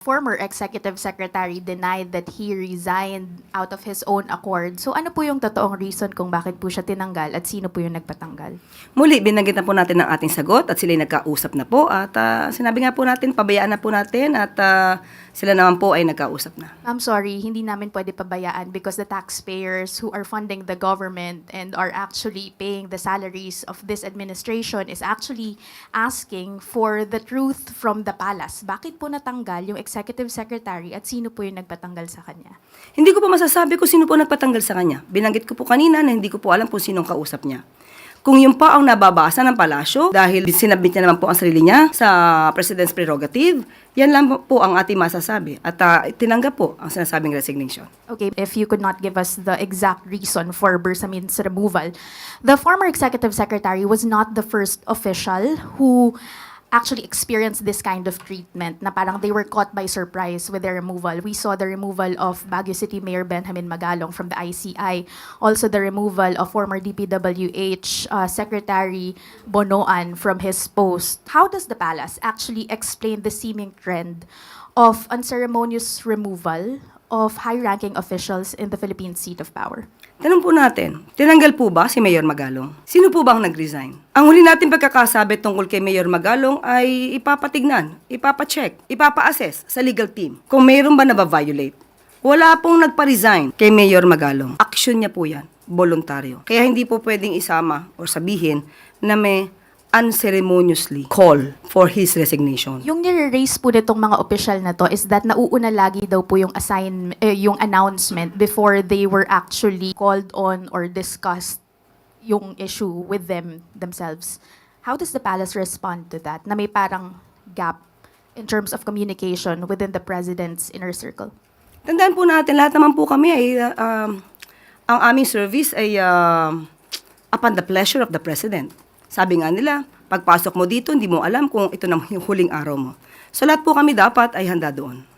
former executive secretary denied that he resigned out of his own accord. So ano po yung totoong reason kung bakit po siya tinanggal at sino po yung nagpatanggal? Muli, binanggit na po natin ang ating sagot at sila nagkausap na po at ah, sinabi nga po natin, pabayaan na po natin at ah, sila naman po ay nagkausap na. I'm sorry, hindi namin pwede pabayaan because the taxpayers who are funding the government and are actually paying the salaries of this administration is actually asking for the truth from the palace. Bakit po natanggal yung executive secretary at sino po yung nagpatanggal sa kanya? Hindi ko po masasabi kung sino po nagpatanggal sa kanya. Binanggit ko po kanina na hindi ko po alam kung sinong kausap niya. Kung yun pa ang nababasa ng palasyo, dahil sinabit niya naman po ang sarili niya sa President's prerogative, yan lang po ang ating masasabi. At ah, tinanggap po ang sinasabing resignation. Okay, if you could not give us the exact reason for Bersamin's removal. The former executive secretary was not the first official who actually experienced this kind of treatment na parang they were caught by surprise with their removal. We saw the removal of Baguio City Mayor Benjamin Magalong from the ICI, also the removal of former DPWH uh, Secretary Bonoan from his post. How does the palace actually explain the seeming trend of unceremonious removal of high-ranking officials in the Philippine seat of power. Tanong po natin, tinanggal po ba si Mayor Magalong? Sino po bang nag-resign? Ang huli natin pagkakasabi tungkol kay Mayor Magalong ay ipapatignan, ipapacheck, ipapa-assess sa legal team kung mayroon ba na-violate. Wala pong nagpa-resign kay Mayor Magalong. Action niya po yan, voluntaryo. Kaya hindi po pwedeng isama o sabihin na may unceremoniously call for his resignation. Yung nire-raise po nitong mga opisyal na to is that nauuna lagi daw po yung assign eh, yung announcement before they were actually called on or discussed yung issue with them themselves. How does the palace respond to that? Na may parang gap in terms of communication within the president's inner circle. Tandaan po natin, lahat naman po kami ay, uh, um, ang aming service ay um, upon the pleasure of the President. Sabi nga nila, pagpasok mo dito, hindi mo alam kung ito na yung huling araw mo. So lahat po kami dapat ay handa doon.